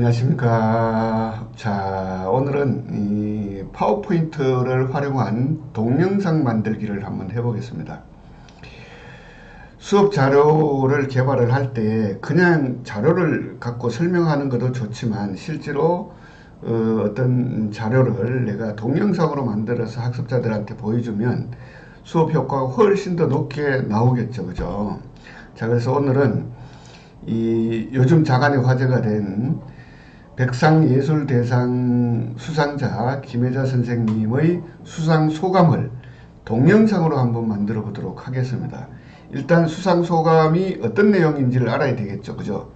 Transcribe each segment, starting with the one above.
안녕하십니까. 자, 오늘은 이 파워포인트를 활용한 동영상 만들기를 한번 해보겠습니다. 수업 자료를 개발을 할 때 그냥 자료를 갖고 설명하는 것도 좋지만 실제로 어, 떤 자료를 내가 동영상으로 만들어서 학습자들한테 보여주면 수업 효과가 훨씬 더 높게 나오겠죠. 그죠? 자, 그래서 오늘은 이 요즘 자간의 화제가 된 백상예술대상 수상자 김혜자 선생님의 수상 소감을 동영상으로 한번 만들어 보도록 하겠습니다. 일단 수상 소감이 어떤 내용인지를 알아야 되겠죠. 그죠?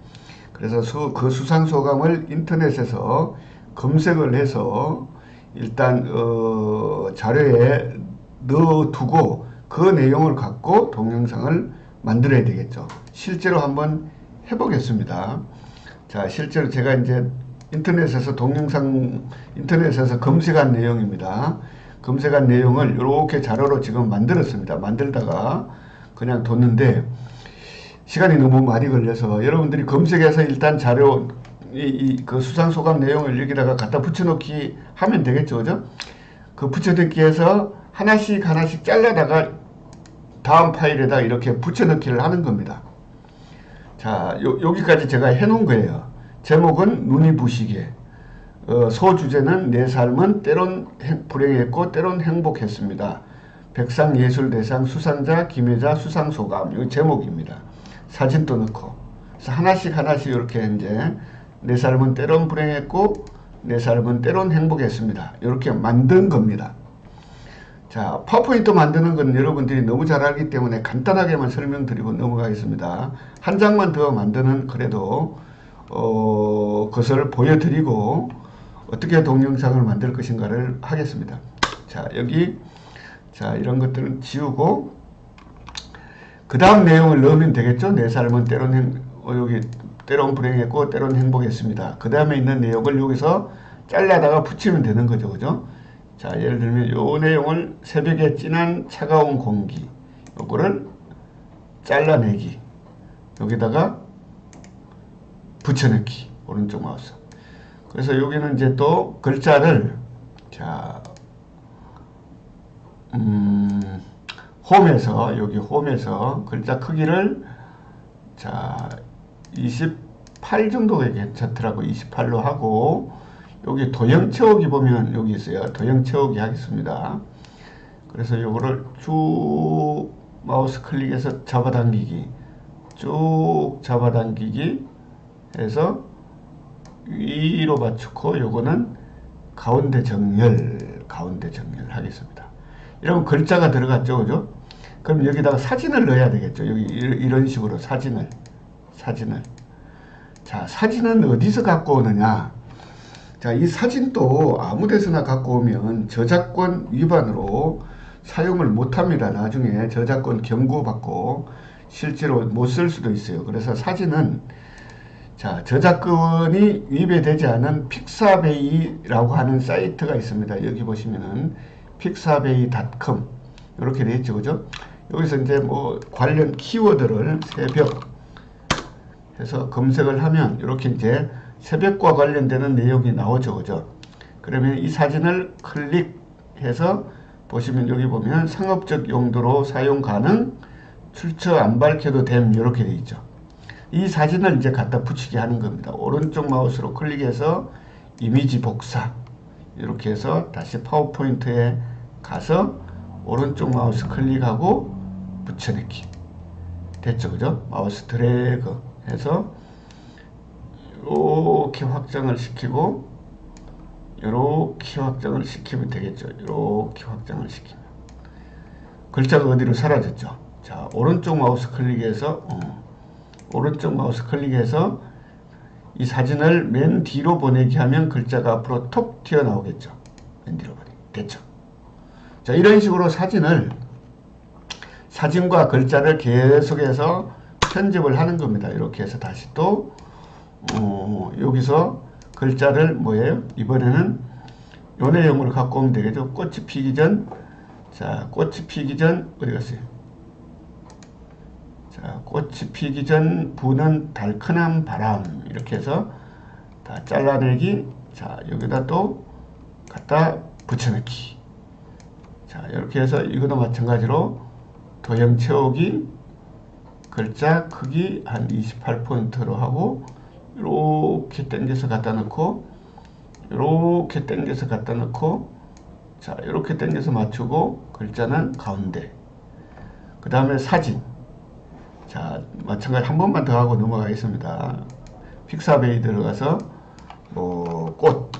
그래서 수, 그 수상 소감을 인터넷에서 검색을 해서 일단 어, 자료에 넣어두고 그 내용을 갖고 동영상을 만들어야 되겠죠. 실제로 한번 해보겠습니다. 자, 실제로 제가 이제 인터넷에서 동영상 인터넷에서 검색한 내용입니다. 검색한 내용을 이렇게 자료로 지금 만들었습니다. 만들다가 그냥 뒀는데 시간이 너무 많이 걸려서 여러분들이 검색해서 일단 자료 이그 수상 소감 내용을 여기다가 갖다 붙여넣기 하면 되겠죠, 그죠? 그 붙여넣기 해서 하나씩 하나씩 잘라다가 다음 파일에다 이렇게 붙여넣기를 하는 겁니다. 자, 요, 여기까지 제가 해놓은 거예요. 제목은 눈이 부시게. 어, 소주제는 내 삶은 때론 행- 불행했고 때론 행복했습니다. 백상예술대상 수상자 김혜자 수상소감. 이 제목입니다. 사진도 넣고. 그래서 하나씩 하나씩 이렇게 이제 내 삶은 때론 불행했고 내 삶은 때론 행복했습니다. 이렇게 만든 겁니다. 자, 파워포인트 만드는 건 여러분들이 너무 잘 알기 때문에 간단하게만 설명드리고 넘어가겠습니다. 한 장만 더 만드는 그래도 어, 것을 보여드리고 어떻게 동영상을 만들 것인가를 하겠습니다. 자, 여기 자 이런 것들은 지우고 그 다음 내용을 넣으면 되겠죠. 내 삶은 때론 행, 어, 여기 때론 불행했고 때론 행복했습니다. 그 다음에 있는 내용을 여기서 잘라다가 붙이면 되는 거죠, 그죠? 자, 예를 들면 요 내용을 새벽에 진한 차가운 공기 요거를 잘라내기 여기다가 붙여넣기 오른쪽 마우스. 그래서 여기는 이제 또 글자를 자 음, 홈에서 여기 홈에서 글자 크기를 자 28 정도가 괜찮더라고 28로 하고 여기 도형 채우기 보면 여기 있어요. 도형 채우기 하겠습니다. 그래서 요거를 쭉 마우스 클릭해서 잡아당기기. 쭉 잡아당기기 해서 위로 맞추고 요거는 가운데 정렬 가운데 정렬 하겠습니다. 이러면 글자가 들어갔죠 그죠? 그럼 여기다가 사진을 넣어야 되겠죠. 여기 이- 이런 식으로 사진을 사진을. 자 사진은 어디서 갖고 오느냐? 자 이 사진도 아무 데서나 갖고 오면 저작권 위반으로 사용을 못합니다. 나중에 저작권 경고받고 실제로 못 쓸 수도 있어요. 그래서 사진은 자, 저작권이 위배되지 않은 픽사베이라고 하는 사이트가 있습니다. 여기 보시면은 픽사베이.com 이렇게 돼 있죠. 그죠? 여기서 이제 뭐 관련 키워드를 새벽 해서 검색을 하면 이렇게 이제 새벽과 관련되는 내용이 나오죠. 그죠? 그러면 이 사진을 클릭해서 보시면 여기 보면 상업적 용도로 사용 가능 출처 안 밝혀도 됨 이렇게 돼 있죠. 이 사진을 이제 갖다 붙이게 하는 겁니다. 오른쪽 마우스로 클릭해서 이미지 복사. 이렇게 해서 다시 파워포인트에 가서 오른쪽 마우스 클릭하고 붙여넣기. 됐죠? 그죠? 마우스 드래그 해서 이렇게 확장을 시키고 이렇게 확장을 시키면 되겠죠? 이렇게 확장을 시키면. 글자가 어디로 사라졌죠? 자 오른쪽 마우스 클릭해서 어, 오른쪽 마우스 클릭해서 이 사진을 맨 뒤로 보내기 하면 글자가 앞으로 톡 튀어나오겠죠 맨 뒤로 보내기 됐죠 자 이런 식으로 사진을 사진과 글자를 계속해서 편집을 하는 겁니다. 이렇게 해서 다시 또 어, 여기서 글자를 뭐예요? 이번에는 요 내용을 갖고 오면 되겠죠. 꽃이 피기 전, 자 꽃이 피기 전 어디 갔어요? 자 꽃이 피기 전 부는 달큰한 바람 이렇게 해서 다 잘라내기. 자 여기다 또 갖다 붙여넣기. 자 이렇게 해서 이것도 마찬가지로 도형 채우기 글자 크기 한 28포인트로 하고 이렇게 당겨서 갖다 놓고 이렇게 당겨서 갖다 놓고 자 이렇게 당겨서 맞추고 글자는 가운데 그 다음에 사진 자 마찬가지 한 번만 더 하고 넘어가겠습니다. 픽사베이 들어가서 뭐 꽃.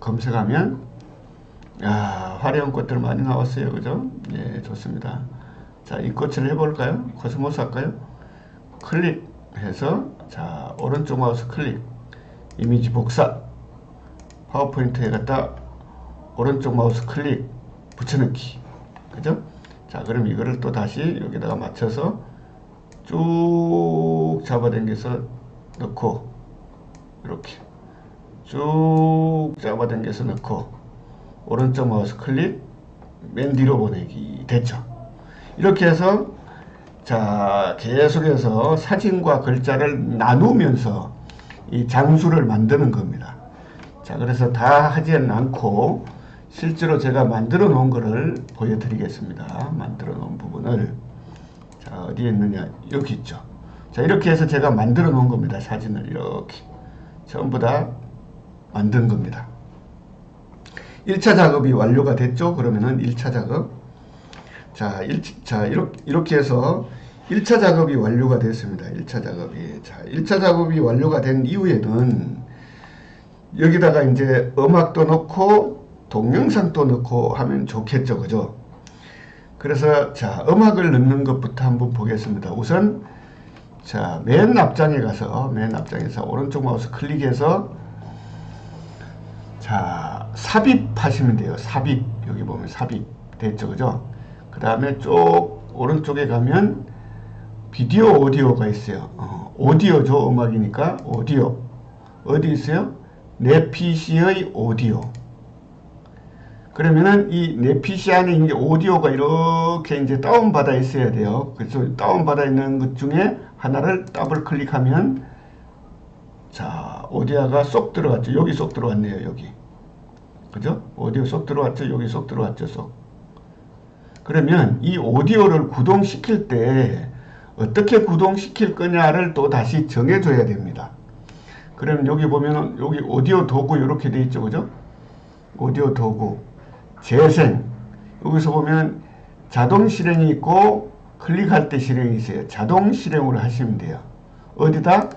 검색하면 야 화려한 꽃들 많이 나왔어요. 그죠? 예 좋습니다. 자 이 꽃을 해볼까요? 코스모스 할까요? 클릭해서 자 오른쪽 마우스 클릭. 이미지 복사. 파워포인트에 갖다 오른쪽 마우스 클릭 붙여넣기. 그죠 자 그럼 이거를 또 다시 여기다가 맞춰서 쭉 잡아당겨서 넣고 이렇게. 쭉 잡아당겨서 넣고 오른쪽 마우스 클릭 맨 뒤로 보내기. 됐죠? 이렇게 해서 자 계속해서 사진과 글자를 나누면서 이 장수를 만드는 겁니다. 자 그래서 다 하지는 않고 실제로 제가 만들어 놓은 거를 보여드리겠습니다 만들어 놓은 부분을 자 어디에 있느냐 여기 있죠 자 이렇게 해서 제가 만들어 놓은 겁니다 사진을 이렇게 전부 다 만든 겁니다 1차 작업이 완료가 됐죠? 그러면은 1차 작업. 자, 1, 자 이렇게, 이렇게 해서 1차 작업이 완료가 됐습니다. 1차 작업이. 자, 1차 작업이 완료가 된 이후에는 여기다가 이제 음악도 넣고 동영상도 넣고 하면 좋겠죠. 그죠? 그래서 자, 음악을 넣는 것부터 한번 보겠습니다. 우선 자, 맨 앞장에 가서 맨 앞장에서 오른쪽 마우스 클릭해서 자, 삽입하시면 돼요. 삽입. 여기 보면 삽입. 됐죠. 그죠? 그 다음에 쭉 오른쪽에 가면 비디오 오디오가 있어요. 어, 오디오죠. 음악이니까 오디오. 어디 있어요? 내 PC의 오디오. 그러면은 이 내 PC 안에 이제 오디오가 이렇게 이제 다운받아 있어야 돼요. 그래서 다운받아 있는 것 중에 하나를 더블 클릭하면 자, 오디오가 쏙 들어갔죠. 여기 쏙 들어왔네요. 여기. 그죠? 오디오 쏙 들어왔죠. 여기 쏙 들어왔죠. 쏙. 그러면 이 오디오를 구동시킬 때 어떻게 구동시킬 거냐를 또 다시 정해줘야 됩니다. 그러면 여기 보면은 여기 오디오 도구 이렇게 돼 있죠. 그죠? 오디오 도구. 재생. 여기서 보면 자동 실행이 있고 클릭할 때 실행이 있어요. 자동 실행으로 하시면 돼요. 어디다?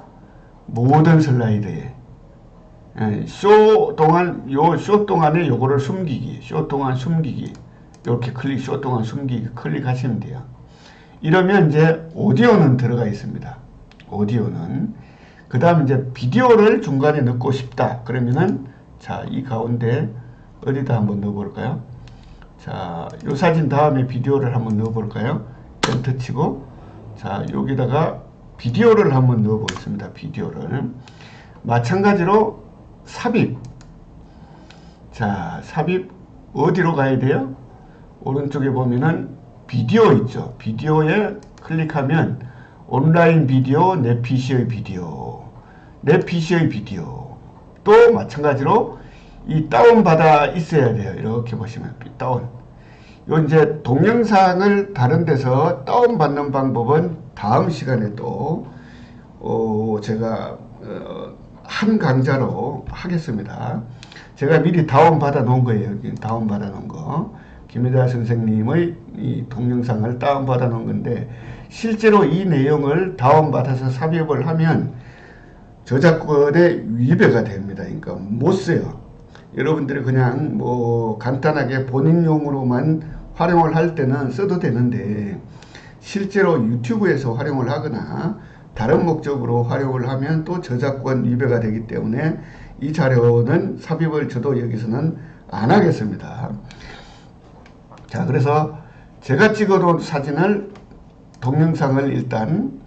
모든 슬라이드에. 예, 쇼 동안, 요 쇼 동안에 요거를 숨기기. 쇼 동안 숨기기. 이렇게 클릭, 쇼 동안 숨기기. 클릭하시면 돼요. 이러면 이제 오디오는 들어가 있습니다. 오디오는. 그 다음 이제 비디오를 중간에 넣고 싶다. 그러면은 자, 이 가운데 어디다 한번 넣어볼까요? 자, 요 사진 다음에 비디오를 한번 넣어볼까요? 엔터 치고 자, 여기다가 비디오를 한번 넣어보겠습니다. 비디오를. 마찬가지로 삽입. 자, 삽입 어디로 가야 돼요? 오른쪽에 보면은 비디오 있죠. 비디오에 클릭하면 온라인 비디오, 내 PC의 비디오. 내 PC의 비디오 또 마찬가지로 이 다운받아 있어야 돼요. 이렇게 보시면 다운. 요 이제 동영상을 다른 데서 다운받는 방법은 다음 시간에 또 어, 제가 어, 한 강좌로 하겠습니다. 제가 미리 다운받아 놓은 거예요. 여기 다운받아 놓은 거. 김혜자 선생님의 이 동영상을 다운받아 놓은 건데 실제로 이 내용을 다운받아서 삽입을 하면 저작권에 위배가 됩니다. 그러니까 못 써요. 여러분들이 그냥 뭐 간단하게 본인용으로만 활용을 할 때는 써도 되는데 실제로 유튜브에서 활용을 하거나 다른 목적으로 활용을 하면 또 저작권 위배가 되기 때문에 이 자료는 삽입을 저도 여기서는 안 하겠습니다. 자, 그래서 제가 찍어놓은 사진을 동영상을 일단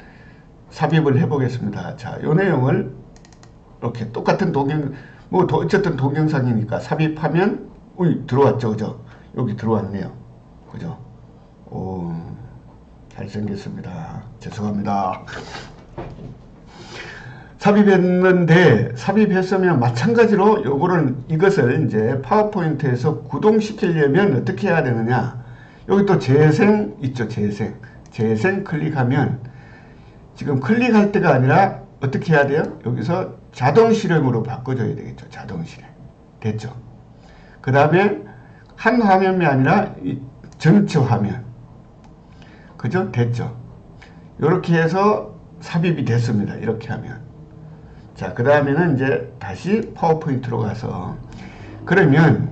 삽입을 해보겠습니다. 자, 요 내용을 이렇게 똑같은 동영, 뭐 도- 어쨌든 동영상이니까 삽입하면 우이 들어왔죠, 그죠? 여기 들어왔네요, 그죠? 오, 잘생겼습니다. 죄송합니다. 삽입했는데 삽입했으면 마찬가지로 요거를 이것을 이제 파워포인트에서 구동시키려면 어떻게 해야 되느냐 여기 또 재생 있죠 재생 재생 클릭하면 지금 클릭할 때가 아니라 어떻게 해야 돼요 여기서 자동 실행으로 바꿔줘야 되겠죠. 자동 실행. 됐죠? 그 다음에 한 화면이 아니라 이 전체 화면. 그죠? 됐죠? 이렇게 해서 삽입이 됐습니다. 이렇게 하면. 자, 그 다음에는 이제 다시 파워포인트로 가서. 그러면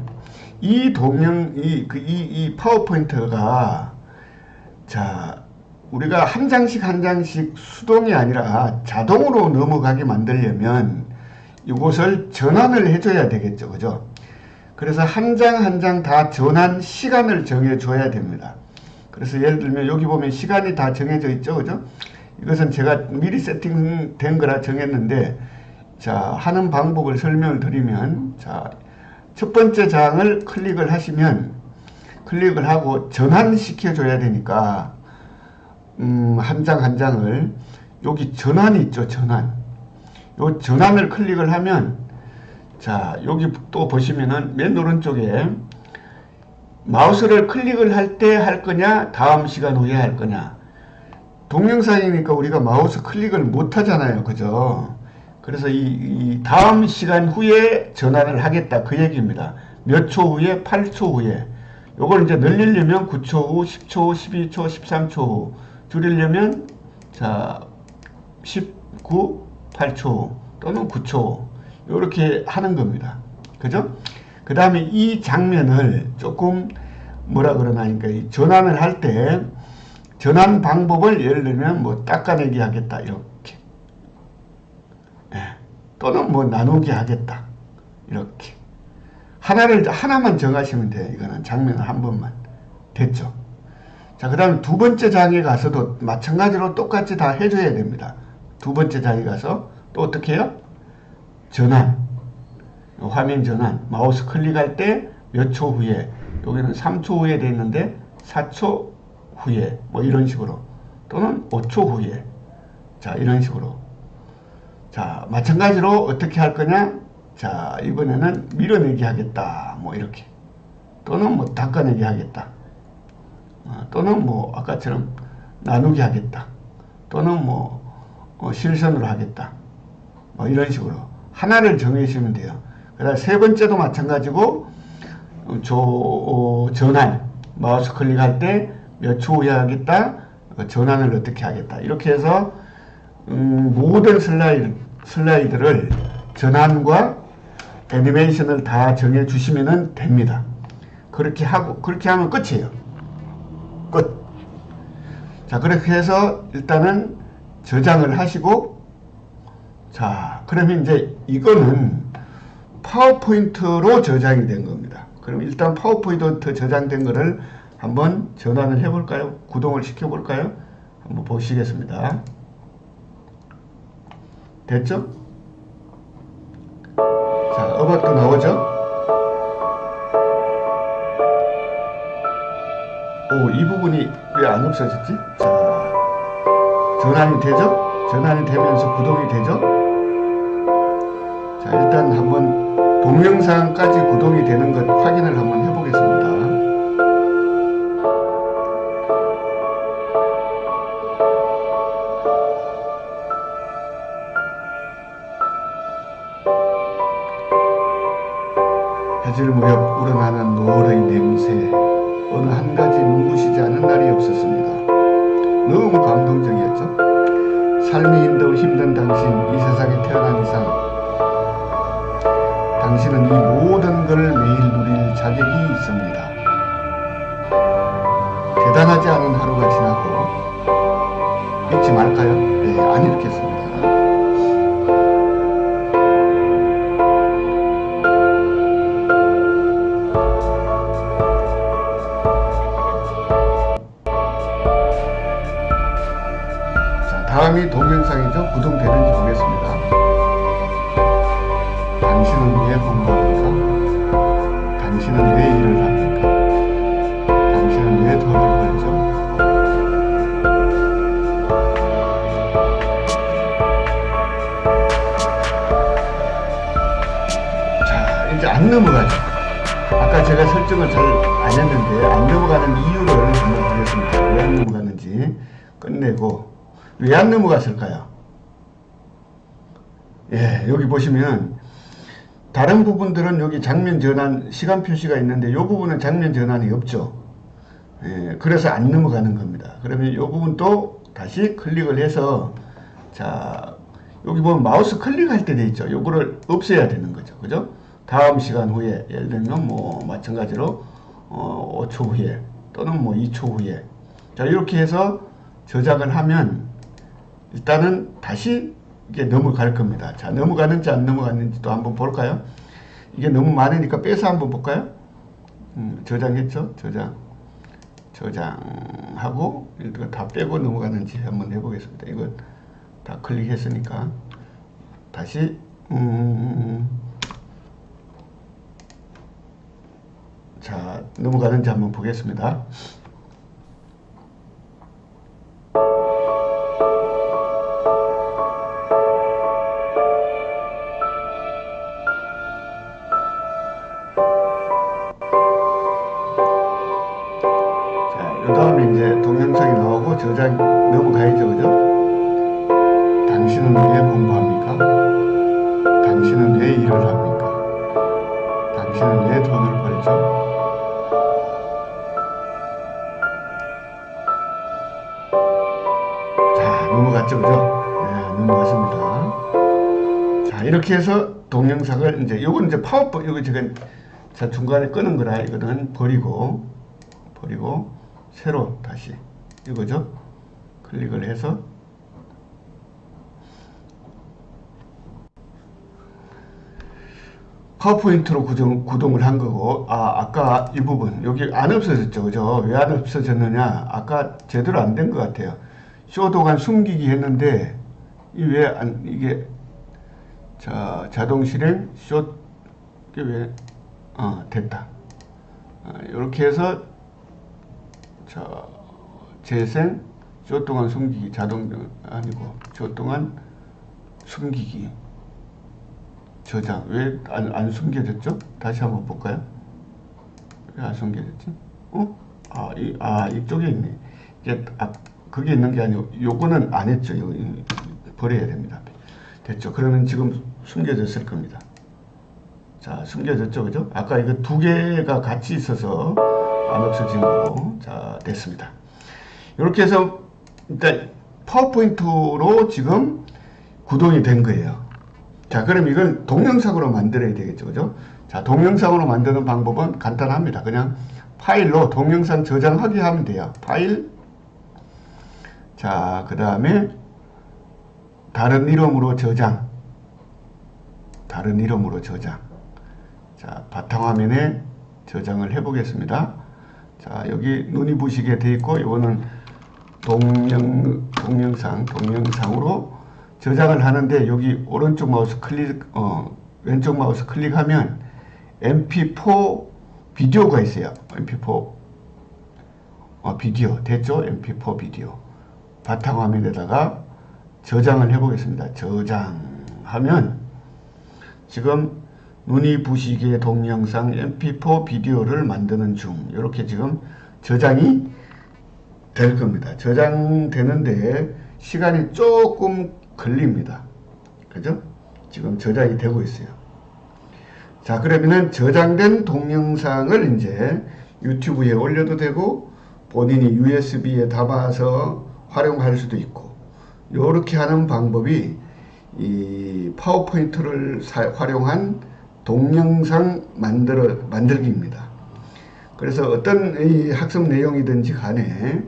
이 동영 이 그 이 이 파워포인트가 자 우리가 한 장씩 한 장씩 수동이 아니라 자동으로 넘어가게 만들려면 이곳을 전환을 해줘야 되겠죠, 그죠? 그래서 한 장 한 장 다 전환 시간을 정해줘야 됩니다. 그래서 예를 들면 여기 보면 시간이 다 정해져 있죠, 그죠? 이것은 제가 미리 세팅된 거라 정했는데 자 하는 방법을 설명을 드리면 자 첫 번째 장을 클릭을 하시면 클릭을 하고 전환시켜 줘야 되니까 음, 한 장 한 장을 여기 전환이 있죠 전환. 요 전환을 클릭을 하면 자 여기 또 보시면은 맨 오른쪽에 마우스를 클릭을 할 때 할 거냐 다음 시간 후에 할 거냐. 동영상이니까 우리가 마우스 클릭을 못 하잖아요 그죠? 그래서 이, 이 다음 시간 후에 전환을 하겠다 그 얘기입니다. 몇 초 후에? 8초 후에. 요걸 이제 늘리려면 9초 후 10초 후 12초 13초 후 줄이려면 자 19, 8초 후 또는 9초 후 이렇게 하는 겁니다. 그죠? 그 다음에 이 장면을 조금 뭐라 그러나니까 이 전환을 할 때 전환 방법을 예를 들면 뭐 닦아내기 하겠다 이렇게. 예. 또는 뭐 나누기 하겠다 이렇게. 하나를 하나만 정하시면 돼요 이거는. 장면을 한 번만. 됐죠 자 그 다음에 두 번째 장에 가서도 마찬가지로 똑같이 다 해줘야 됩니다. 두 번째 장에 가서 또 어떻게 해요? 전환. 화면 전환. 마우스 클릭할 때 몇 초 후에? 여기는 3초 후에 돼 있는데 4초 후에. 뭐 이런 식으로. 또는 5초 후에. 자 이런 식으로. 자 마찬가지로 어떻게 할 거냐? 자 이번에는 밀어내기 하겠다. 뭐 이렇게. 또는 뭐 닦아내기 하겠다. 어, 또는 뭐 아까처럼 나누기 하겠다. 또는 뭐 어, 실선으로 하겠다. 뭐 이런 식으로 하나를 정해주시면 돼요. 그다음 세 번째도 마찬가지고 어, 조, 어, 전환 마우스 클릭할 때 몇 초 후에 하겠다 어, 전환을 어떻게 하겠다. 이렇게 해서 음, 모든 슬라이드, 슬라이드를 전환과 애니메이션을 다 정해 주시면 됩니다. 그렇게 하고 그렇게 하면 끝이에요. 끝 자 그렇게 해서 일단은 저장을 하시고 자 그러면 이제 이거는 파워포인트로 저장이 된 겁니다. 그럼 일단 파워포인트 저장된 거를 한번 전환을 해 볼까요? 구동을 시켜 볼까요? 한번 보시겠습니다. 됐죠? 자, 음악도 나오죠? 오, 이 부분이 왜 안 없어졌지? 자, 전환이 되죠? 전환이 되면서 구동이 되죠? 자, 일단 한번 동영상까지 구동이 되는 것 확인을 한번 자, 다음이 동영상이죠. 구동되는지 보겠습니다. 당신은 왜 공부합니까? 당신은 왜 일을 합니까? 당신은 왜 돈을 벌죠? 자, 이제 안 넘어가죠. 아까 제가 설정을 잘 안 했는데 안 넘어가는 이유를 한번 보겠습니다. 왜 안 넘어가는지 끝내고 왜 안 넘어갔을까요? 예, 여기 보시면 다른 부분들은 여기 장면 전환 시간 표시가 있는데 이 부분은 장면 전환이 없죠. 예, 그래서 안 넘어가는 겁니다. 그러면 이 부분도 다시 클릭을 해서 자 여기 보면 마우스 클릭할 때 돼 있죠. 요거를 없애야 되는 거죠. 그죠? 다음 시간 후에 예를 들면 뭐 마찬가지로 어, 5초 후에 또는 뭐 2초 후에 자 이렇게 해서 저장을 하면 일단은 다시 이게 넘어갈 겁니다. 자 넘어가는지 안 넘어갔는지 또 한번 볼까요? 이게 너무 많으니까 빼서 한번 볼까요? 음, 저장했죠? 저장 저장하고 이거 다 빼고 넘어가는지 한번 해보겠습니다. 이거 다 클릭했으니까 다시 음, 자 넘어가는지 한번 보겠습니다. 이제 요건 이제 파워포 요거 지금 자 중간에 끄는 거라 이거는 버리고 버리고 새로 다시 이거죠. 클릭을 해서. 파워포인트로 구동, 구동을 한 거고 아 아까 이 부분 여기 안 없어졌죠 그죠? 왜 안 없어졌느냐? 아까 제대로 안 된 것 같아요. 쇼도간 숨기기 했는데 이 왜 안 이게 자 자동 실행 쇼 이게 왜 어, 됐다 어, 이렇게 해서 자 재생 쇼 동안 숨기기 자동 아니고 쇼 동안 숨기기 저장 왜 안 안 숨겨졌죠? 다시 한번 볼까요? 왜 안 숨겨졌지? 어? 아, 이, 아 이쪽에 있네. 이게 아, 그게 있는 게 아니고 요거는 안 했죠. 이거 버려야 됩니다. 됐죠? 그러면 지금 숨겨졌을 겁니다. 자, 숨겨졌죠, 그죠? 아까 이거 두 개가 같이 있어서 안 없어진 거고, 자, 됐습니다. 이렇게 해서 일단 파워포인트로 지금 구동이 된 거예요. 자, 그럼 이걸 동영상으로 만들어야 되겠죠, 그죠? 자, 동영상으로 만드는 방법은 간단합니다. 그냥 파일로 동영상 저장하기 하면 돼요. 파일. 자, 그 다음에 다른 이름으로 저장. 다른 이름으로 저장. 자, 바탕화면에 저장을 해 보겠습니다. 자, 여기 눈이 부시게 돼 있고, 이거는 동영, 동영상, 동영상으로 저장을 하는데, 여기 오른쪽 마우스 클릭, 어, 왼쪽 마우스 클릭하면 mp4 비디오가 있어요. mp4 어, 비디오 됐죠? mp4 비디오 바탕화면에다가 저장을 해 보겠습니다. 저장하면 지금 눈이 부시게 동영상 mp4 비디오를 만드는 중 이렇게 지금 저장이 될 겁니다. 저장되는데 시간이 조금 걸립니다. 그죠? 지금 저장이 되고 있어요. 자, 그러면은 저장된 동영상을 이제 유튜브에 올려도 되고 본인이 USB에 담아서 활용할 수도 있고 이렇게 하는 방법이 이 파워포인트를 사- 활용한 동영상 만들어 만들기입니다. 그래서 어떤 이 학습 내용이든지 간에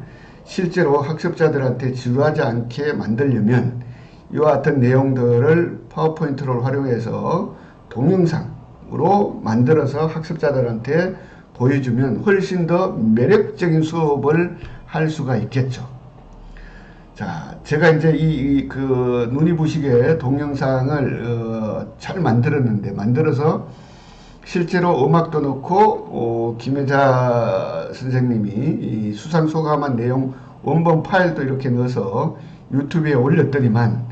실제로 학습자들한테 지루하지 않게 만들려면 이와 같은 내용들을 파워포인트를 활용해서 동영상으로 만들어서 학습자들한테 보여주면 훨씬 더 매력적인 수업을 할 수가 있겠죠. 자, 제가 이제 이그 눈이 부시게 동영상을 어, 잘 만들었는데 만들어서 실제로 음악도 넣고 어, 김혜자 선생님이 이 수상 소감한 내용 원본 파일도 이렇게 넣어서 유튜브에 올렸더니만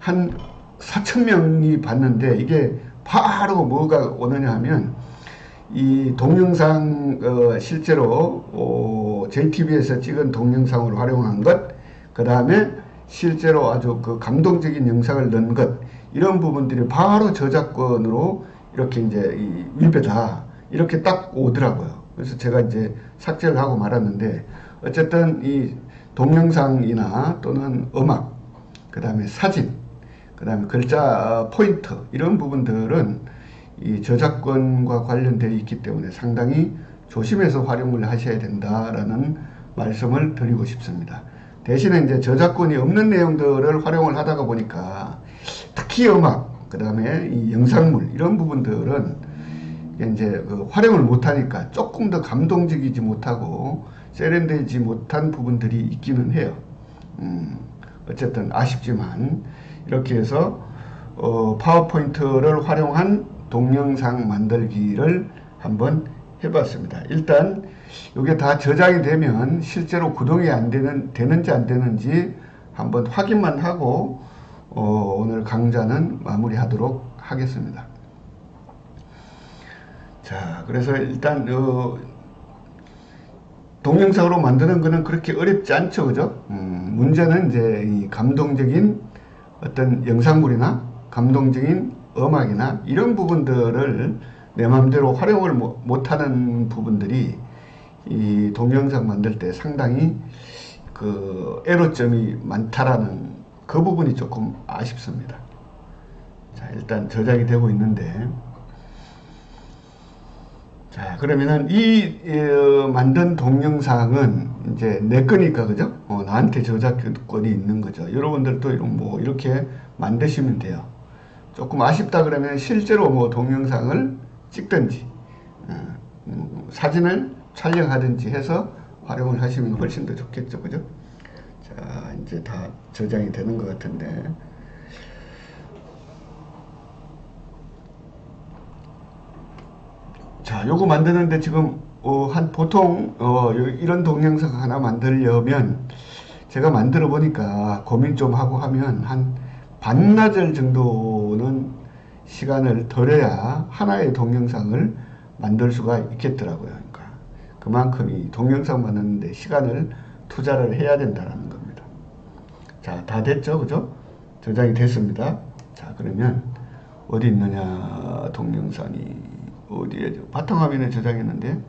한 4천 명이 봤는데 이게 바로 뭐가 오느냐 하면 이 동영상 어, 실제로 어, JTB에서 찍은 동영상으로 활용한 것, 그 다음에 실제로 아주 그 감동적인 영상을 넣은 것 이런 부분들이 바로 저작권으로 이렇게 이제 이 위배다 이렇게 딱 오더라고요. 그래서 제가 이제 삭제를 하고 말았는데 어쨌든 이 동영상이나 또는 음악, 그 다음에 사진, 그 다음에 글자 포인트 이런 부분들은 이 저작권과 관련되어 있기 때문에 상당히 조심해서 활용을 하셔야 된다라는 말씀을 드리고 싶습니다. 대신에 이제 저작권이 없는 내용들을 활용을 하다가 보니까 특히 음악, 그 다음에 이 영상물 이런 부분들은 이제 그 활용을 못하니까 조금 더 감동적이지 못하고 세련되지 못한 부분들이 있기는 해요. 음, 어쨌든 아쉽지만 이렇게 해서 어, 파워포인트를 활용한 동영상 만들기를 한번 해봤습니다. 일단 이게 다 저장이 되면 실제로 구동이 안 되는 되는지 안 되는지 한번 확인만 하고 어, 오늘 강좌는 마무리하도록 하겠습니다. 자, 그래서 일단 어, 동영상으로 만드는 거는 그렇게 어렵지 않죠, 그죠? 음, 문제는 이제 이 감동적인 어떤 영상물이나 감동적인 음악이나 이런 부분들을 내 마음대로 활용을 못- 못하는 부분들이 이 동영상 만들 때 상당히 그 애로점이 많다라는 그 부분이 조금 아쉽습니다. 자, 일단 저장이 되고 있는데 자, 그러면은 이 어, 만든 동영상은 이제 내 거니까 그죠? 어, 나한테 저작권이 있는 거죠. 여러분들도 이런 뭐 이렇게 만드시면 돼요. 조금 아쉽다 그러면 실제로 뭐 동영상을 찍든지 어, 음, 사진을 촬영하든지 해서 활용을 하시면 훨씬 더 좋겠죠, 그죠? 자, 이제 다 저장이 되는 것 같은데. 자, 요거 만드는데 지금 어, 한 보통 어, 요- 이런 동영상 하나 만들려면 제가 만들어 보니까 고민 좀 하고 하면 한 반나절 정도는 시간을 덜어야 하나의 동영상을 만들 수가 있겠더라고요. 그만큼 이 동영상 만드는데 시간을 투자를 해야 된다는 겁니다. 자, 다 됐죠, 그죠? 저장이 됐습니다. 자, 그러면 어디 있느냐 동영상이 어디에 바탕화면에 저장했는데,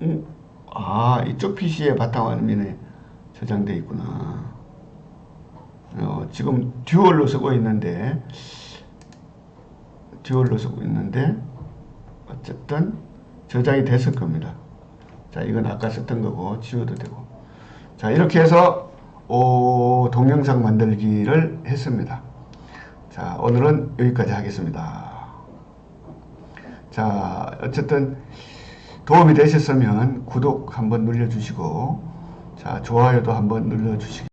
음, 아 이쪽 PC에 바탕화면에 저장돼 있구나. 어, 지금 듀얼로 쓰고 있는데 듀얼로 쓰고 있는데 어쨌든 저장이 됐을 겁니다. 자, 이건 아까 썼던 거고 지워도 되고. 자, 이렇게 해서 오, 동영상 만들기를 했습니다. 자, 오늘은 여기까지 하겠습니다. 자, 어쨌든 도움이 되셨으면 구독 한번 눌러주시고, 자, 좋아요도 한번 눌러주시기